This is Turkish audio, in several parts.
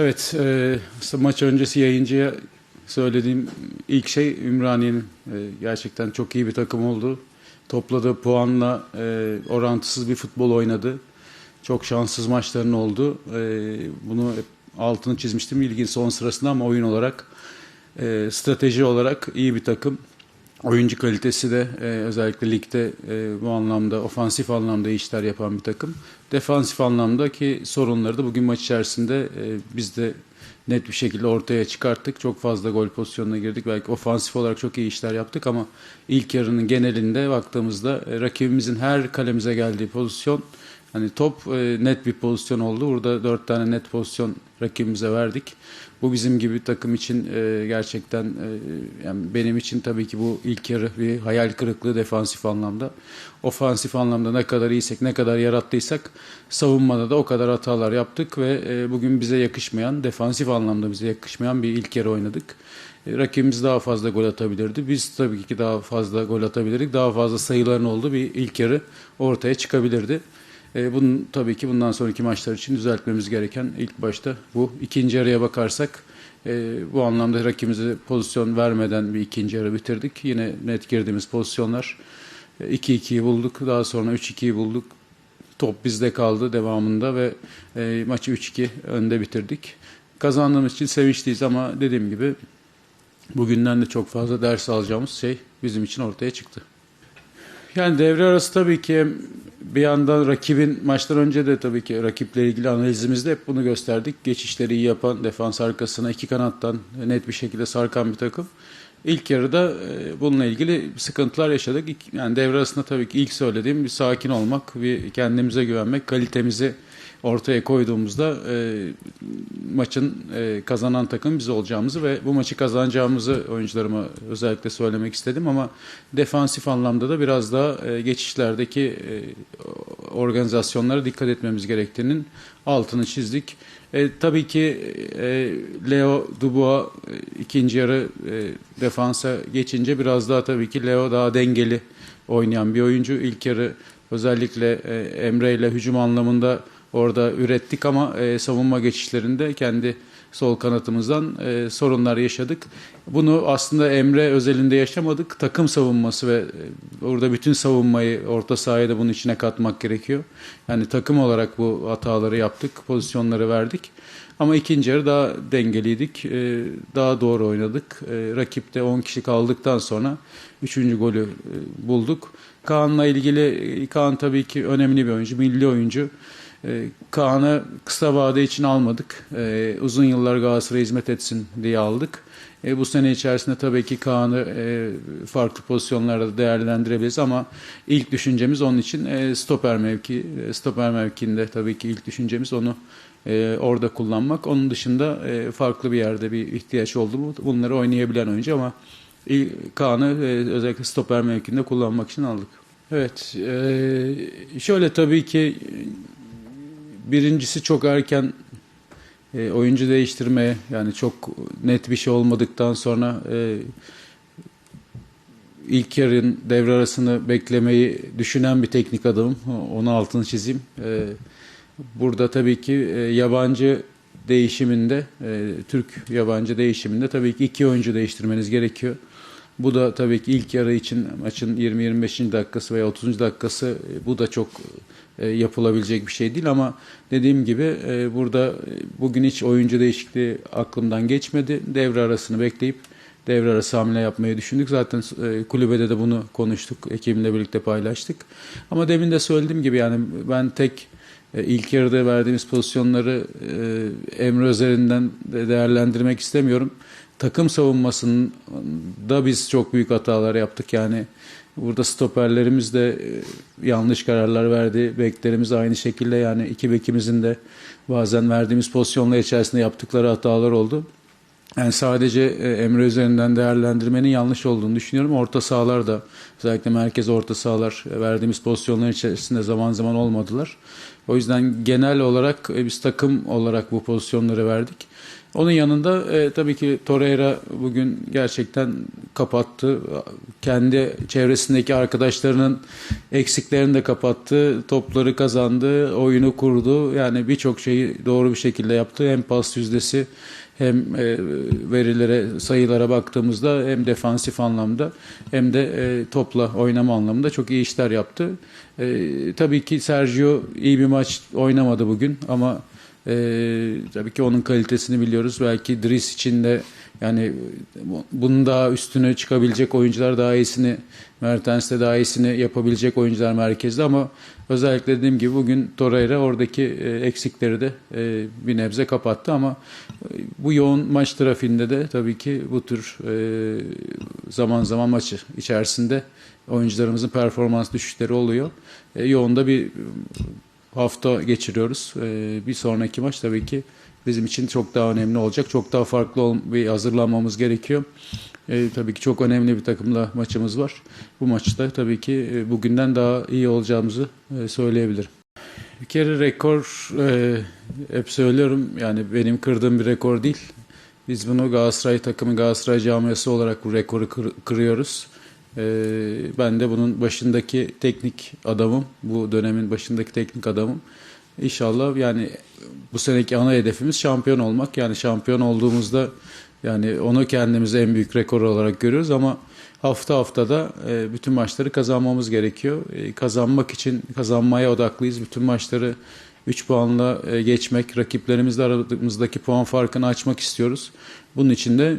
Evet, e, maç öncesi yayıncıya söylediğim ilk şey Ümraniye'nin e, gerçekten çok iyi bir takım oldu. Topladığı puanla e, orantısız bir futbol oynadı. Çok şanssız maçların oldu. E, bunu hep altını çizmiştim ilgin son sırasında ama oyun olarak, e, strateji olarak iyi bir takım. Oyuncu kalitesi de e, özellikle ligde e, bu anlamda ofansif anlamda işler yapan bir takım. Defansif anlamdaki sorunları da bugün maç içerisinde e, biz de net bir şekilde ortaya çıkarttık. Çok fazla gol pozisyonuna girdik. Belki ofansif olarak çok iyi işler yaptık ama ilk yarının genelinde baktığımızda e, rakibimizin her kalemize geldiği pozisyon hani top e, net bir pozisyon oldu. Burada dört tane net pozisyon rakibimize verdik. Bu bizim gibi takım için e, gerçekten e, yani benim için tabii ki bu ilk yarı bir hayal kırıklığı defansif anlamda. Ofansif anlamda ne kadar iyiysek, ne kadar yarattıysak savunmada da o kadar hatalar yaptık ve e, bugün bize yakışmayan, defansif anlamda bize yakışmayan bir ilk yarı oynadık. E, rakibimiz daha fazla gol atabilirdi. Biz tabii ki daha fazla gol atabilirdik. Daha fazla sayıların olduğu bir ilk yarı ortaya çıkabilirdi. E, bunun tabii ki bundan sonraki maçlar için düzeltmemiz gereken ilk başta bu. ikinci yarıya bakarsak e, bu anlamda rakibimize pozisyon vermeden bir ikinci yarı bitirdik. Yine net girdiğimiz pozisyonlar e, 2-2'yi bulduk. Daha sonra 3-2'yi bulduk. Top bizde kaldı devamında ve e, maçı 3-2 önde bitirdik. Kazandığımız için sevinçliyiz ama dediğim gibi bugünden de çok fazla ders alacağımız şey bizim için ortaya çıktı. Yani devre arası tabii ki bir yandan rakibin maçtan önce de tabii ki rakiple ilgili analizimizde hep bunu gösterdik. Geçişleri iyi yapan, defans arkasına iki kanattan net bir şekilde sarkan bir takım. İlk yarıda e, bununla ilgili sıkıntılar yaşadık. Yani devre arasında tabii ki ilk söylediğim bir sakin olmak, bir kendimize güvenmek, kalitemizi ortaya koyduğumuzda e, maçın e, kazanan takım biz olacağımızı ve bu maçı kazanacağımızı oyuncularıma özellikle söylemek istedim ama defansif anlamda da biraz daha e, geçişlerdeki e, organizasyonlara dikkat etmemiz gerektiğinin altını çizdik. E, tabii ki e, Leo Dubois e, ikinci yarı e, defansa geçince biraz daha tabii ki Leo daha dengeli oynayan bir oyuncu. İlk yarı özellikle e, Emre ile hücum anlamında orada ürettik ama e, savunma geçişlerinde kendi sol kanatımızdan e, sorunlar yaşadık. Bunu aslında Emre özelinde yaşamadık. Takım savunması ve e, orada bütün savunmayı orta sahaya da bunun içine katmak gerekiyor. Yani takım olarak bu hataları yaptık, pozisyonları verdik. Ama ikinci yarı daha dengeliydik, e, daha doğru oynadık. E, rakipte 10 kişi kaldıktan sonra 3. golü e, bulduk. Kaan'la ilgili, Kaan tabii ki önemli bir oyuncu, milli oyuncu. E, Kaan'ı kısa vade için almadık. E, uzun yıllar Galatasaray'a hizmet etsin diye aldık. E, bu sene içerisinde tabii ki Kaan'ı e, farklı pozisyonlarda değerlendirebiliriz ama ilk düşüncemiz onun için e, stoper mevki. E, stoper mevkinde tabii ki ilk düşüncemiz onu e, orada kullanmak. Onun dışında e, farklı bir yerde bir ihtiyaç oldu mu bunları oynayabilen oyuncu ama Kaan'ı e, özellikle stoper mevkinde kullanmak için aldık. Evet, e, şöyle tabii ki birincisi çok erken e, oyuncu değiştirmeye yani çok net bir şey olmadıktan sonra e, ilk yarın devre arasını beklemeyi düşünen bir teknik adamım. Onu altını çizeyim. E, burada tabii ki e, yabancı değişiminde, e, Türk yabancı değişiminde tabii ki iki oyuncu değiştirmeniz gerekiyor. Bu da tabii ki ilk yarı için maçın 20-25. dakikası veya 30. dakikası e, bu da çok e, yapılabilecek bir şey değil ama dediğim gibi e, burada bugün hiç oyuncu değişikliği aklımdan geçmedi. Devre arasını bekleyip devre arası hamle yapmayı düşündük. Zaten kulübede de bunu konuştuk. Ekibimle birlikte paylaştık. Ama demin de söylediğim gibi yani ben tek ilk yarıda verdiğimiz pozisyonları Emre üzerinden de değerlendirmek istemiyorum takım savunmasında biz çok büyük hatalar yaptık. Yani burada stoperlerimiz de e, yanlış kararlar verdi. Beklerimiz aynı şekilde yani iki bekimizin de bazen verdiğimiz pozisyonlar içerisinde yaptıkları hatalar oldu. Yani sadece e, Emre üzerinden değerlendirmenin yanlış olduğunu düşünüyorum. Orta sahalar da özellikle merkez orta sahalar e, verdiğimiz pozisyonlar içerisinde zaman zaman olmadılar. O yüzden genel olarak biz takım olarak bu pozisyonları verdik. Onun yanında e, tabii ki Torreira bugün gerçekten kapattı. Kendi çevresindeki arkadaşlarının eksiklerini de kapattı. Topları kazandı, oyunu kurdu. Yani birçok şeyi doğru bir şekilde yaptı. Hem pas yüzdesi hem e, verilere, sayılara baktığımızda hem defansif anlamda hem de e, topla oynama anlamında çok iyi işler yaptı. E, tabii ki Sergio iyi bir maç oynamadı bugün ama ee, tabii ki onun kalitesini biliyoruz. Belki Dries için de yani bunun daha üstüne çıkabilecek oyuncular daha iyisini, Mertens de daha iyisini yapabilecek oyuncular merkezde ama özellikle dediğim gibi bugün Torreira oradaki e, eksikleri de e, bir nebze kapattı ama e, bu yoğun maç trafiğinde de tabii ki bu tür e, zaman zaman maçı içerisinde oyuncularımızın performans düşüşleri oluyor. E, yoğunda bir hafta geçiriyoruz. Ee, bir sonraki maç tabii ki bizim için çok daha önemli olacak. Çok daha farklı bir hazırlanmamız gerekiyor. Ee, tabii ki çok önemli bir takımla maçımız var. Bu maçta tabii ki e, bugünden daha iyi olacağımızı e, söyleyebilirim. Bir kere rekor e, hep söylüyorum yani benim kırdığım bir rekor değil. Biz bunu Galatasaray takımı Galatasaray camiası olarak bu rekoru kır- kırıyoruz. Ee, ben de bunun başındaki teknik adamım. Bu dönemin başındaki teknik adamım. İnşallah yani bu seneki ana hedefimiz şampiyon olmak. Yani şampiyon olduğumuzda yani onu kendimize en büyük rekor olarak görüyoruz ama hafta haftada e, bütün maçları kazanmamız gerekiyor. E, kazanmak için kazanmaya odaklıyız. Bütün maçları 3 puanla e, geçmek, rakiplerimizle aramızdaki puan farkını açmak istiyoruz. Bunun için de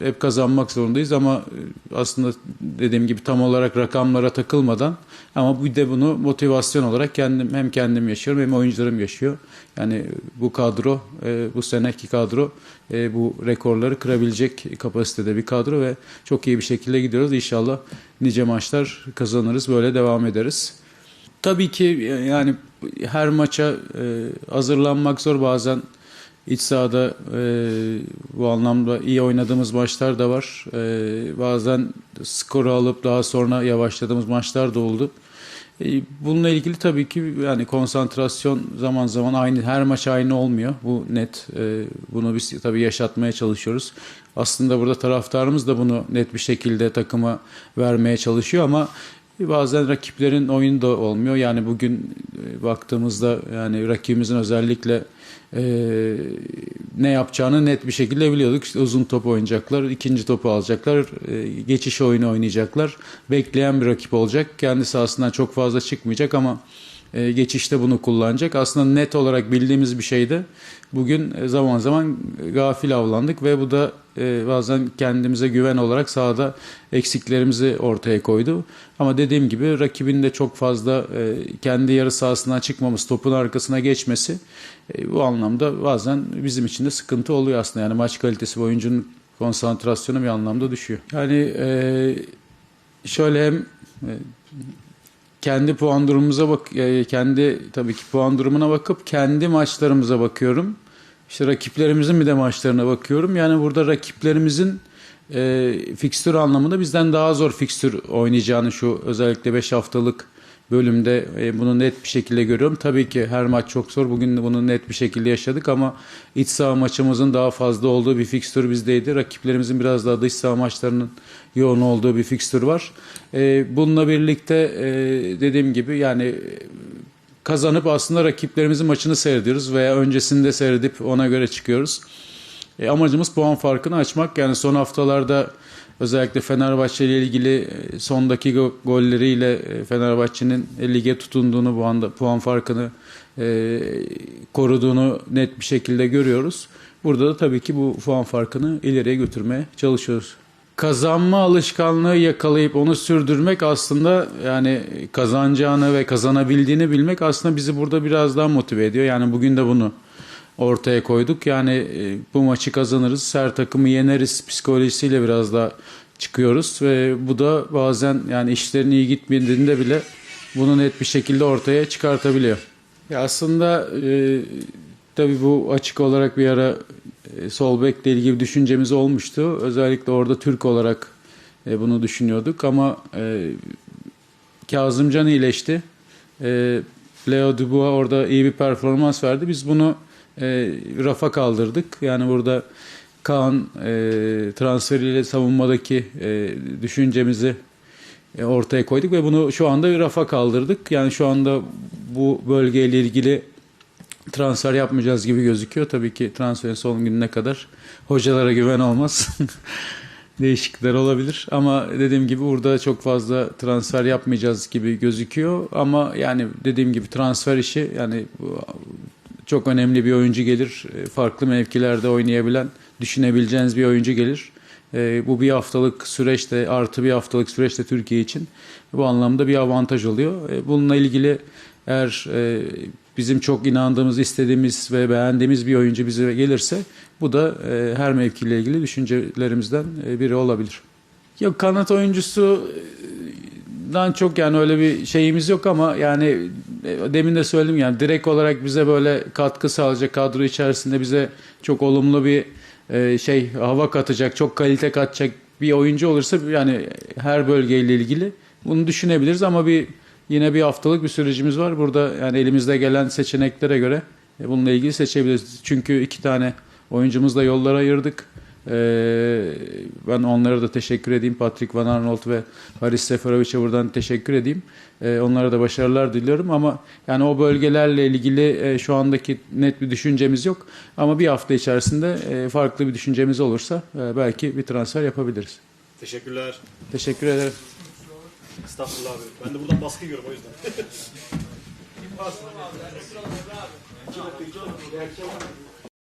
e, hep kazanmak zorundayız ama e, aslında dediğim gibi tam olarak rakamlara takılmadan ama bir de bunu motivasyon olarak kendim hem kendim yaşıyorum hem oyuncularım yaşıyor. Yani bu kadro, e, bu seneki kadro e, bu rekorları kırabilecek kapasitede bir kadro ve çok iyi bir şekilde gidiyoruz. İnşallah nice maçlar kazanırız, böyle devam ederiz. Tabii ki yani her maça e, hazırlanmak zor bazen iç sahada e, bu anlamda iyi oynadığımız maçlar da var. E, bazen skoru alıp daha sonra yavaşladığımız maçlar da oldu. E, bununla ilgili tabii ki yani konsantrasyon zaman zaman aynı her maç aynı olmuyor. Bu net. E, bunu biz tabii yaşatmaya çalışıyoruz. Aslında burada taraftarımız da bunu net bir şekilde takıma vermeye çalışıyor ama Bazen rakiplerin oyunu da olmuyor. Yani bugün e, baktığımızda yani rakibimizin özellikle e, ne yapacağını net bir şekilde biliyorduk. İşte uzun top oynayacaklar, ikinci topu alacaklar, e, geçiş oyunu oynayacaklar. Bekleyen bir rakip olacak. Kendi sahasından çok fazla çıkmayacak ama e, geçişte bunu kullanacak. Aslında net olarak bildiğimiz bir şeydi. Bugün e, zaman zaman gafil avlandık ve bu da e, bazen kendimize güven olarak sahada eksiklerimizi ortaya koydu. Ama dediğim gibi rakibin de çok fazla kendi yarı sahasından çıkmamız, topun arkasına geçmesi bu anlamda bazen bizim için de sıkıntı oluyor aslında. Yani maç kalitesi oyuncunun konsantrasyonu bir anlamda düşüyor. Yani e, şöyle hem kendi puan durumumuza bak e, kendi tabii ki puan durumuna bakıp kendi maçlarımıza bakıyorum. İşte rakiplerimizin bir de maçlarına bakıyorum. Yani burada rakiplerimizin e, fikstür anlamında bizden daha zor fikstür oynayacağını şu özellikle 5 haftalık bölümde e, bunu net bir şekilde görüyorum. Tabii ki her maç çok zor. Bugün bunu net bir şekilde yaşadık ama iç saha maçımızın daha fazla olduğu bir fikstür bizdeydi. Rakiplerimizin biraz daha dış saha maçlarının yoğun olduğu bir fikstür var. E, bununla birlikte e, dediğim gibi yani kazanıp aslında rakiplerimizin maçını seyrediyoruz veya öncesinde seyredip ona göre çıkıyoruz. E, amacımız puan farkını açmak. Yani son haftalarda özellikle Fenerbahçe ile ilgili e, son dakika golleriyle e, Fenerbahçe'nin lige tutunduğunu bu anda puan farkını e, koruduğunu net bir şekilde görüyoruz. Burada da tabii ki bu puan farkını ileriye götürmeye çalışıyoruz. Kazanma alışkanlığı yakalayıp onu sürdürmek aslında yani kazanacağını ve kazanabildiğini bilmek aslında bizi burada biraz daha motive ediyor. Yani bugün de bunu ortaya koyduk. Yani e, bu maçı kazanırız, her takımı yeneriz psikolojisiyle biraz daha çıkıyoruz ve bu da bazen yani işlerin iyi gitmediğinde bile bunu net bir şekilde ortaya çıkartabiliyor. Ya aslında e, tabii bu açık olarak bir ara e, sol bekle ilgili bir düşüncemiz olmuştu. Özellikle orada Türk olarak e, bunu düşünüyorduk ama e, Kazımcan iyileşti. E, Leo Dubois orada iyi bir performans verdi. Biz bunu e, rafa kaldırdık. Yani burada Kaan e, transferiyle savunmadaki e, düşüncemizi e, ortaya koyduk ve bunu şu anda bir rafa kaldırdık. Yani şu anda bu bölgeyle ilgili transfer yapmayacağız gibi gözüküyor. Tabii ki transferin son gününe kadar hocalara güven olmaz. Değişiklikler olabilir ama dediğim gibi burada çok fazla transfer yapmayacağız gibi gözüküyor ama yani dediğim gibi transfer işi yani çok önemli bir oyuncu gelir. E, Farklı mevkilerde oynayabilen, düşünebileceğiniz bir oyuncu gelir. E, Bu bir haftalık süreçte artı bir haftalık süreçte Türkiye için bu anlamda bir avantaj oluyor. E, Bununla ilgili eğer bizim çok inandığımız, istediğimiz ve beğendiğimiz bir oyuncu bize gelirse bu da her mevkiyle ilgili düşüncelerimizden biri olabilir. Yok kanat oyuncusu dan çok yani öyle bir şeyimiz yok ama yani e, demin de söyledim yani direkt olarak bize böyle katkı sağlayacak kadro içerisinde bize çok olumlu bir e, şey hava katacak, çok kalite katacak bir oyuncu olursa yani her bölgeyle ilgili bunu düşünebiliriz ama bir yine bir haftalık bir sürecimiz var. Burada yani elimizde gelen seçeneklere göre e, bununla ilgili seçebiliriz. Çünkü iki tane oyuncumuzla yollara ayırdık. Ee, ben onlara da teşekkür edeyim. Patrick Van Arnold ve Haris Seferovic'e buradan teşekkür edeyim. Ee, onlara da başarılar diliyorum ama yani o bölgelerle ilgili e, şu andaki net bir düşüncemiz yok. Ama bir hafta içerisinde e, farklı bir düşüncemiz olursa e, belki bir transfer yapabiliriz. Teşekkürler. Teşekkür ederim. Estağfurullah abi. Ben de buradan baskı yiyorum o yüzden.